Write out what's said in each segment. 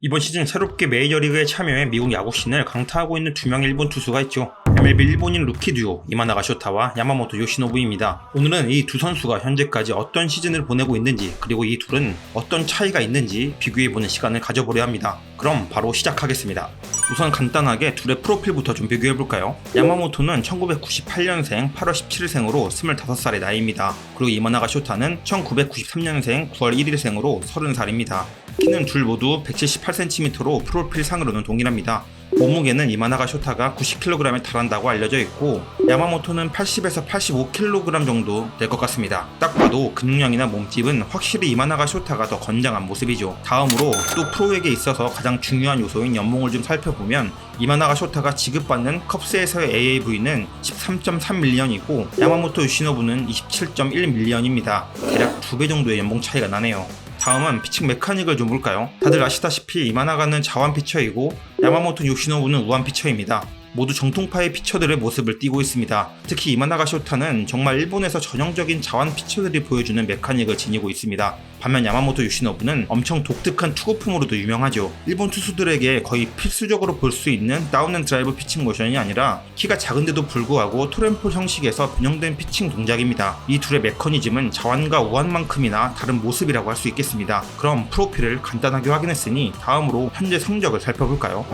이번 시즌 새롭게 메이저리그에 참여해 미국 야구신을 강타하고 있는 두 명의 일본 투수가 있죠. MLB 일본인 루키 듀오 이마나가 쇼타와 야마모토 요시노부입니다. 오늘은 이 두 선수가 현재까지 어떤 시즌을 보내고 있는지 그리고 이 둘은 어떤 차이가 있는지 비교해보는 시간을 가져보려 합니다. 그럼 바로 시작하겠습니다. 우선 간단하게 둘의 프로필부터 좀 비교해볼까요? 야마모토는 1998년생 8월 17일생으로 25살의 나이입니다. 그리고 이마나가 쇼타는 1993년생 9월 1일생으로 30살입니다. 키는 둘 모두 178cm로 프로필 상으로는 동일합니다. 몸무게는 이마나가 쇼타가 90kg에 달한다고 알려져 있고 야마모토는 80에서 85kg 정도 될 것 같습니다. 딱 봐도 근육량이나 몸집은 확실히 이마나가 쇼타가 더 건장한 모습이죠. 다음으로 또 프로에게 있어서 가장 중요한 요소인 연봉을 좀 살펴보면 이마나가 쇼타가 지급받는 컵스에서의 AAV는 13.3밀리언이고 야마모토 유시노부는 27.1밀리언입니다. 대략 두배 정도의 연봉 차이가 나네요. 다음은 피칭 메카닉을 좀 볼까요? 다들 아시다시피 이마나가는 자완 피처이고 야마모토 요시노부는 우완 피처입니다. 모두 정통파의 피처들의 모습을 띠고 있습니다. 특히 이마나가 쇼타는 정말 일본에서 전형적인 자완 피처들이 보여주는 메카닉을 지니고 있습니다. 반면 야마모토 요시노부는 엄청 독특한 투구품으로도 유명하죠. 일본 투수들에게 거의 필수적으로 볼 수 있는 다운앤 드라이브 피칭 모션이 아니라 키가 작은데도 불구하고 토렌폴 형식에서 변형된 피칭 동작입니다. 이 둘의 메커니즘은 자완과 우완만큼이나 다른 모습이라고 할 수 있겠습니다. 그럼 프로필을 간단하게 확인했으니 다음으로 현재 성적을 살펴볼까요?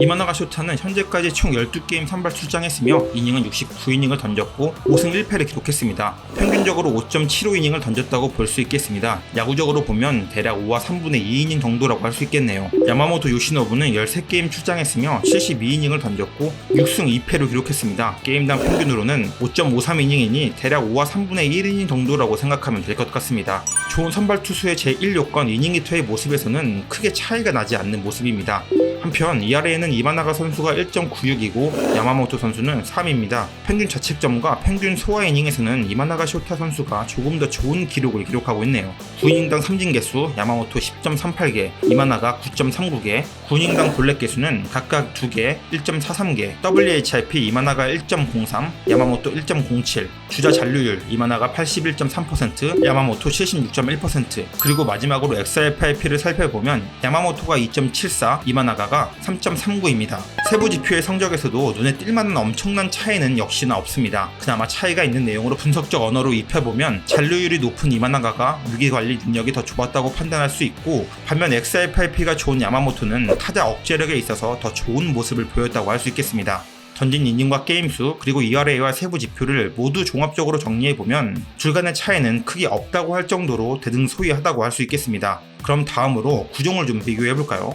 이마나가 쇼타는 현재까지 총 12게임 선발 출장했으며 이닝은 69이닝을 던졌고 5승 1패를 기록했습니다. 평균적으로 5.75이닝을 던졌다고 볼 수 있겠습니다. 야구적으로 보면 대략 5와 3분의 2이닝 정도라고 할 수 있겠네요. 야마모토 요시노부는 13게임 출장했으며 72이닝을 던졌고 6승 2패를 기록했습니다. 게임당 평균으로는 5.53이닝이니 대략 5와 3분의 1이닝 정도라고 생각하면 될 것 같습니다. 좋은 선발 투수의 제1요건 이닝 히터의 모습에서는 크게 차이가 나지 않는 모습입니다. 한편 이 아래에는 이마나가 선수가 1.96이고 야마모토 선수는 3입니다. 평균 자책점과 평균 소화 이닝에서는 이마나가 쇼타 선수가 조금 더 좋은 기록을 기록하고 있네요. 9이닝당 삼진 개수 야마모토 10.38개, 이마나가 9.39개, 9이닝당 볼넷 개수는 각각 2개, 1.43개, WHIP 이마나가 1.03, 야마모토 1.07, 주자 잔류율 이마나가 81.3%, 야마모토 76.1%, 그리고 마지막으로 XRP를 살펴보면 야마모토가 2.74, 이마나가 가 3.39입니다. 세부 지표의 성적에서도 눈에 띌만한 엄청난 차이는 역시나 없습니다. 그나마 차이가 있는 내용으로 분석적 언어로 입혀보면 잔류율이 높은 이마나가가 위기관리 능력이 더 좋았다고 판단할 수 있고 반면 XR8P가 좋은 야마모토는 타자 억제력에 있어서 더 좋은 모습을 보였다고 할 수 있겠습니다. 던진 이닝과 게임수 그리고 ERA와 세부 지표를 모두 종합적으로 정리해보면 둘 간의 차이는 크게 없다고 할 정도로 대등소이하다고 할 수 있겠습니다. 그럼 다음으로 구종을 좀 비교해볼까요?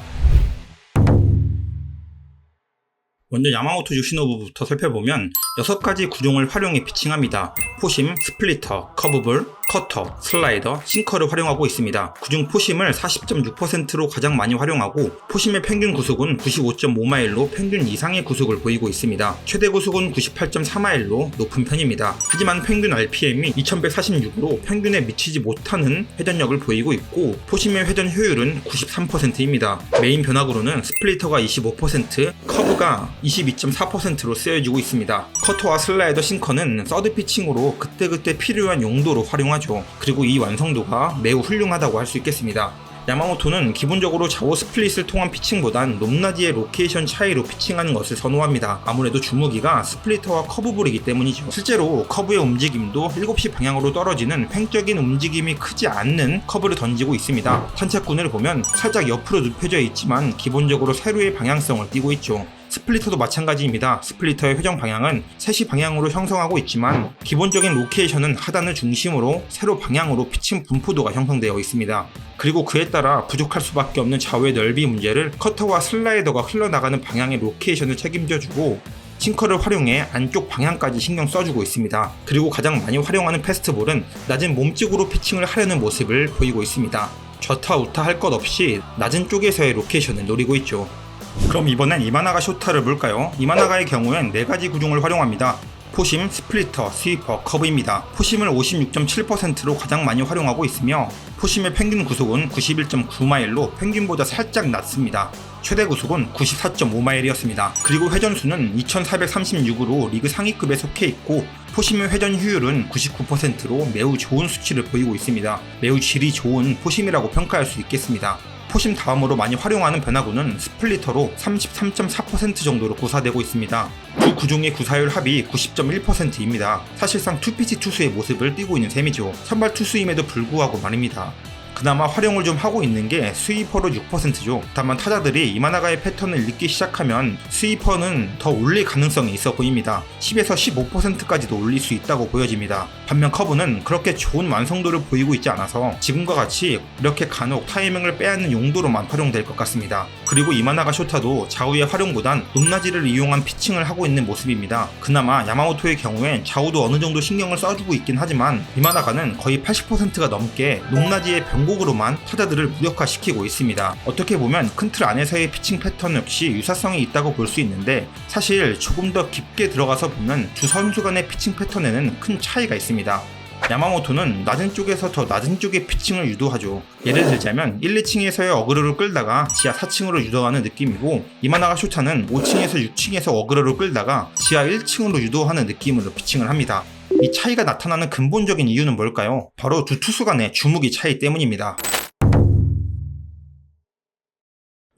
먼저 야마모토 유시노부부터 살펴보면 6가지 구종을 활용해 피칭합니다. 포심, 스플리터, 커브볼, 커터, 슬라이더, 싱커를 활용하고 있습니다. 그중 포심을 40.6%로 가장 많이 활용하고 포심의 평균 구속은 95.5마일로 평균 이상의 구속을 보이고 있습니다. 최대 구속은 98.4마일로 높은 편입니다. 하지만 평균 RPM이 2146으로 평균에 미치지 못하는 회전력을 보이고 있고 포심의 회전 효율은 93%입니다. 메인 변화구로는 스플리터가 25%, 커브가 22.4%로 쓰여지고 있습니다. 커터와 슬라이더 싱커는 서드 피칭으로 그때그때 필요한 용도로 활용하죠. 그리고 이 완성도가 매우 훌륭하다고 할 수 있겠습니다. 야마모토는 기본적으로 좌우 스플릿을 통한 피칭보단 높낮이의 로케이션 차이로 피칭하는 것을 선호합니다. 아무래도 주무기가 스플리터와 커브볼이기 때문이죠. 실제로 커브의 움직임도 7시 방향으로 떨어지는 횡적인 움직임이 크지 않는 커브를 던지고 있습니다. 탄착군을 보면 살짝 옆으로 눕혀져 있지만 기본적으로 세로의 방향성을 띠고 있죠. 스플리터도 마찬가지입니다. 스플리터의 회전 방향은 3시 방향으로 형성하고 있지만 기본적인 로케이션은 하단을 중심으로 세로 방향으로 피칭 분포도가 형성되어 있습니다. 그리고 그에 따라 부족할 수밖에 없는 좌우의 넓이 문제를 커터와 슬라이더가 흘러나가는 방향의 로케이션을 책임져주고 싱커를 활용해 안쪽 방향까지 신경 써주고 있습니다. 그리고 가장 많이 활용하는 패스트볼은 낮은 몸쪽으로 피칭을 하려는 모습을 보이고 있습니다. 좌타 우타 할 것 없이 낮은 쪽에서의 로케이션을 노리고 있죠. 그럼 이번엔 이마나가 쇼타를 볼까요? 이마나가의 경우엔 4가지 구종을 활용합니다. 포심, 스플리터, 스위퍼, 커브입니다. 포심을 56.7%로 가장 많이 활용하고 있으며 포심의 평균 구속은 91.9마일로 평균보다 살짝 낮습니다. 최대 구속은 94.5마일이었습니다. 그리고 회전수는 2436으로 리그 상위급에 속해 있고 포심의 회전 효율은 99%로 매우 좋은 수치를 보이고 있습니다. 매우 질이 좋은 포심이라고 평가할 수 있겠습니다. 포심 다음으로 많이 활용하는 변화구는 스플리터로 33.4% 정도로 구사되고 있습니다. 두 구종의 구사율 합이 90.1%입니다. 사실상 투피치 투수의 모습을 띠고 있는 셈이죠. 선발 투수임에도 불구하고 말입니다. 그나마 활용을 좀 하고 있는 게 스위퍼로 6%죠. 다만 타자들이 이마나가의 패턴을 읽기 시작하면 스위퍼는 더 올릴 가능성이 있어 보입니다. 10에서 15%까지도 올릴 수 있다고 보여집니다. 반면 커브는 그렇게 좋은 완성도를 보이고 있지 않아서 지금과 같이 이렇게 간혹 타이밍을 빼앗는 용도로만 활용될 것 같습니다. 그리고 이마나가 쇼타도 좌우의 활용보단 높낮이를 이용한 피칭을 하고 있는 모습입니다. 그나마 야마모토의 경우엔 좌우도 어느 정도 신경을 써주고 있긴 하지만 이마나가는 거의 80%가 넘게 높낮이의 변곡 으로만 타자들을 무력화시키고 있습니다. 어떻게 보면 큰 틀 안에서의 피칭 패턴 역시 유사성이 있다고 볼 수 있는데 사실 조금 더 깊게 들어가서 보면 두 선수 간의 피칭 패턴에는 큰 차이가 있습니다. 야마모토는 낮은 쪽에서 더 낮은 쪽의 피칭을 유도하죠. 예를 들자면 1, 2층에서의 어그로를 끌다가 지하 4층으로 유도하는 느낌이고 이마나가 쇼타는 5층에서 6층에서 어그로를 끌다가 지하 1층으로 유도하는 느낌으로 피칭을 합니다. 이 차이가 나타나는 근본적인 이유는 뭘까요? 바로 두 투수 간의 주무기 차이 때문입니다.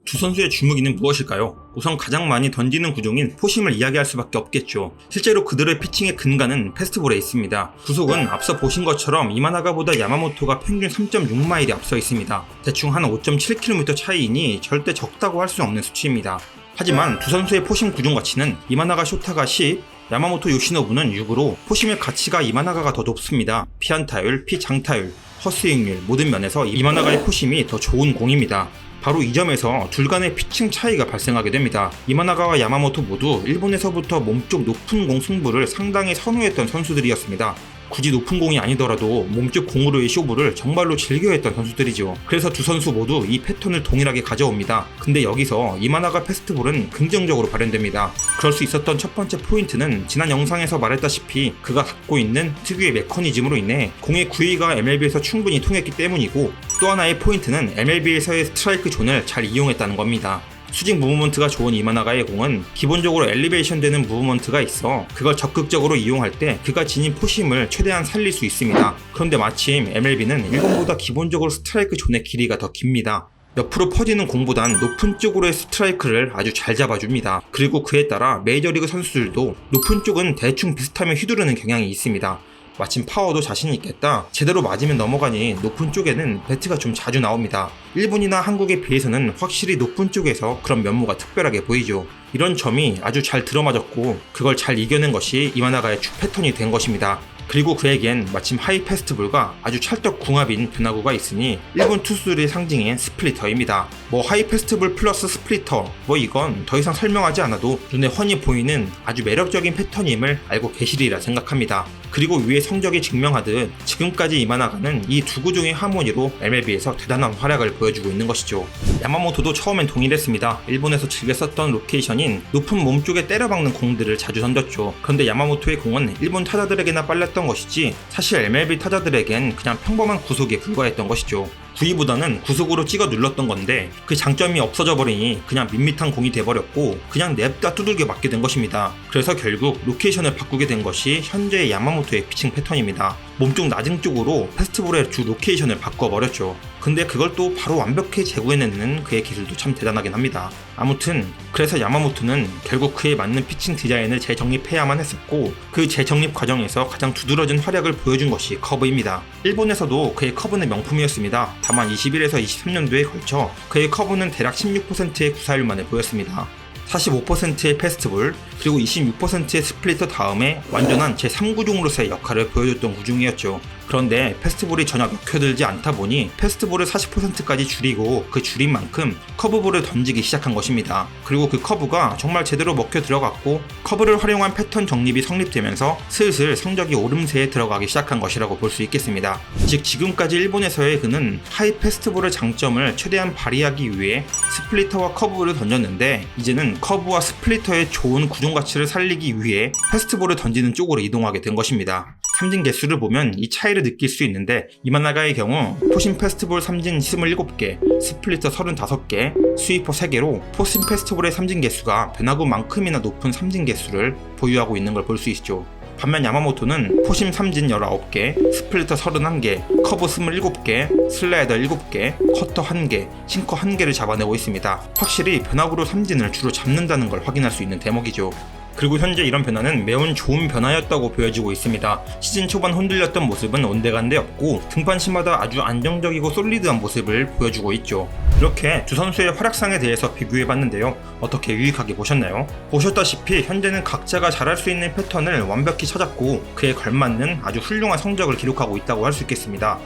두 선수의 주무기는 무엇일까요? 우선 가장 많이 던지는 구종인 포심을 이야기할 수밖에 없겠죠. 실제로 그들의 피칭의 근간은 페스트볼에 있습니다. 구속은 앞서 보신 것처럼 이마나가보다 야마모토가 평균 3.6마일이 앞서 있습니다. 대충 한 5.7km 차이이니 절대 적다고 할 수 없는 수치입니다. 하지만 두 선수의 포심 구종 가치는 이마나가 쇼타가 10, 야마모토 요시노부는 6으로 포심의 가치가 이마나가가 더 높습니다. 피안타율, 피장타율, 허스윙률 모든 면에서 이마나가의 포심이 더 좋은 공입니다. 바로 이 점에서 둘 간의 피칭 차이가 발생하게 됩니다. 이마나가와 야마모토 모두 일본에서부터 몸쪽 높은 공 승부를 상당히 선호했던 선수들이었습니다. 굳이 높은 공이 아니더라도 몸쪽 공으로의 쇼부를 정말로 즐겨 했던 선수들이죠. 그래서 두 선수 모두 이 패턴을 동일하게 가져옵니다. 근데 여기서 이마나가 페스트볼은 긍정적으로 발현됩니다. 그럴 수 있었던 첫 번째 포인트는 지난 영상에서 말했다시피 그가 갖고 있는 특유의 메커니즘으로 인해 공의 구위가 MLB에서 충분히 통했기 때문이고 또 하나의 포인트는 MLB에서의 스트라이크 존을 잘 이용했다는 겁니다. 수직 무브먼트가 좋은 이마나가의 공은 기본적으로 엘리베이션 되는 무브먼트가 있어 그걸 적극적으로 이용할 때 그가 지닌 포심을 최대한 살릴 수 있습니다. 그런데 마침 MLB는 일본보다 기본적으로 스트라이크 존의 길이가 더 깁니다. 옆으로 퍼지는 공보단 높은 쪽으로의 스트라이크를 아주 잘 잡아줍니다. 그리고 그에 따라 메이저리그 선수들도 높은 쪽은 대충 비슷하며 휘두르는 경향이 있습니다. 마침 파워도 자신 있겠다. 제대로 맞으면 넘어가니 높은 쪽에는 배트가 좀 자주 나옵니다. 일본이나 한국에 비해서는 확실히 높은 쪽에서 그런 면모가 특별하게 보이죠. 이런 점이 아주 잘 들어맞았고 그걸 잘 이겨낸 것이 이마나가의 주 패턴이 된 것입니다. 그리고 그에겐 마침 하이 페스트볼과 아주 찰떡 궁합인 변화구가 있으니 일본 투수들의 상징인 스플리터입니다. 뭐 하이 페스트볼 플러스 스플리터 뭐 이건 더 이상 설명하지 않아도 눈에 훤히 보이는 아주 매력적인 패턴임을 알고 계시리라 생각합니다. 그리고 위의 성적이 증명하듯 지금까지 이마나가는 이 두 구종의 하모니로 MLB에서 대단한 활약을 보여주고 있는 것이죠. 야마모토도 처음엔 동일했습니다. 일본에서 즐겨 썼던 로케이션인 높은 몸쪽에 때려박는 공들을 자주 던졌죠. 그런데 야마모토의 공은 일본 타자들에게나 빨렸던 것이지 사실 MLB 타자들에겐 그냥 평범한 구속에 불과했던 것이죠. 구위보다는 구속으로 찍어 눌렀던 건데 그 장점이 없어져 버리니 그냥 밋밋한 공이 돼버렸고 그냥 냅다 두들겨 맞게 된 것입니다. 그래서 결국 로케이션을 바꾸게 된 것이 현재의 야마모토의 피칭 패턴입니다. 몸쪽 낮은 쪽으로 페스티벌의 주 로케이션을 바꿔버렸죠. 근데 그걸 또 바로 완벽히 재구해내는 그의 기술도 참 대단하긴 합니다. 아무튼 그래서 야마모토는 결국 그에 맞는 피칭 디자인을 재정립해야만 했었고 그 재정립 과정에서 가장 두드러진 활약을 보여준 것이 커브입니다. 일본에서도 그의 커브는 명품이었습니다. 다만 21에서 23년도에 걸쳐 그의 커브는 대략 16%의 구사율만을 보였습니다. 45%의 페스트볼 그리고 26%의 스플리터 다음에 완전한 제3구종으로서의 역할을 보여줬던 구종이었죠. 그런데 페스트볼이 전혀 먹혀들지 않다 보니 페스트볼을 40%까지 줄이고 그 줄인 만큼 커브볼을 던지기 시작한 것입니다. 그리고 그 커브가 정말 제대로 먹혀 들어갔고 커브를 활용한 패턴 정립이 성립되면서 슬슬 성적이 오름세에 들어가기 시작한 것이라고 볼 수 있겠습니다. 즉 지금까지 일본에서의 그는 하이 페스트볼의 장점을 최대한 발휘하기 위해 스플리터와 커브볼을 던졌는데 이제는 커브와 스플리터의 좋은 구종 가치를 살리기 위해 페스트볼을 던지는 쪽으로 이동하게 된 것입니다. 삼진 개수를 보면 이 차이를 느낄 수 있는데 이마나가의 경우 포신 페스티벌 삼진 27개, 스플리터 35개, 스위퍼 3개로 포신 페스티벌의 삼진 개수가 변화구만큼이나 높은 삼진 개수를 보유하고 있는 걸 볼 수 있죠. 반면 야마모토는 포심 삼진 19개, 스플리터 31개, 커브 27개, 슬라이더 7개, 커터 1개, 싱커 1개를 잡아내고 있습니다. 확실히 변화구로 삼진을 주로 잡는다는 걸 확인할 수 있는 대목이죠. 그리고 현재 이런 변화는 매우 좋은 변화였다고 보여지고 있습니다. 시즌 초반 흔들렸던 모습은 온데간데 없고 등판 시마다 아주 안정적이고 솔리드한 모습을 보여주고 있죠. 이렇게 두 선수의 활약상에 대해서 비교해봤는데요. 어떻게 유익하게 보셨나요? 보셨다시피 현재는 각자가 잘할 수 있는 패턴을 완벽히 찾았고 그에 걸맞는 아주 훌륭한 성적을 기록하고 있다고 할 수 있겠습니다.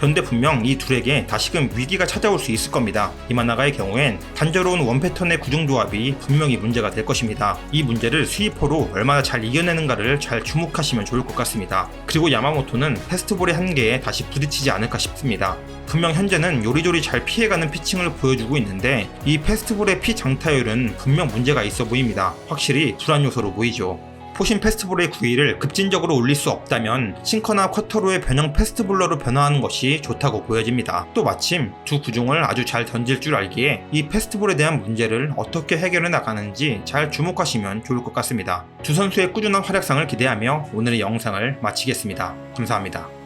그런데 분명 이 둘에게 다시금 위기가 찾아올 수 있을 겁니다. 이마나가의 경우엔 단조로운 원 패턴의 구중조합이 분명히 문제가 될 것입니다. 이 문제를 스위퍼로 얼마나 잘 이겨내는가를 잘 주목하시면 좋을 것 같습니다. 그리고 야마모토는 패스트볼의 한계에 다시 부딪히지 않을까 싶습니다. 분명 현재는 요리조리 잘 피해가는 피칭을 보여주고 있는데 이 패스트볼의 피 장타율은 분명 문제가 있어 보입니다. 확실히 불안 요소로 보이죠. 포신 패스트볼의 구위를 급진적으로 올릴 수 없다면 싱커나 쿼터로의 변형 패스트볼러로 변화하는 것이 좋다고 보여집니다. 또 마침 두 구종을 아주 잘 던질 줄 알기에 이 패스트볼에 대한 문제를 어떻게 해결해 나가는지 잘 주목하시면 좋을 것 같습니다. 두 선수의 꾸준한 활약상을 기대하며 오늘의 영상을 마치겠습니다. 감사합니다.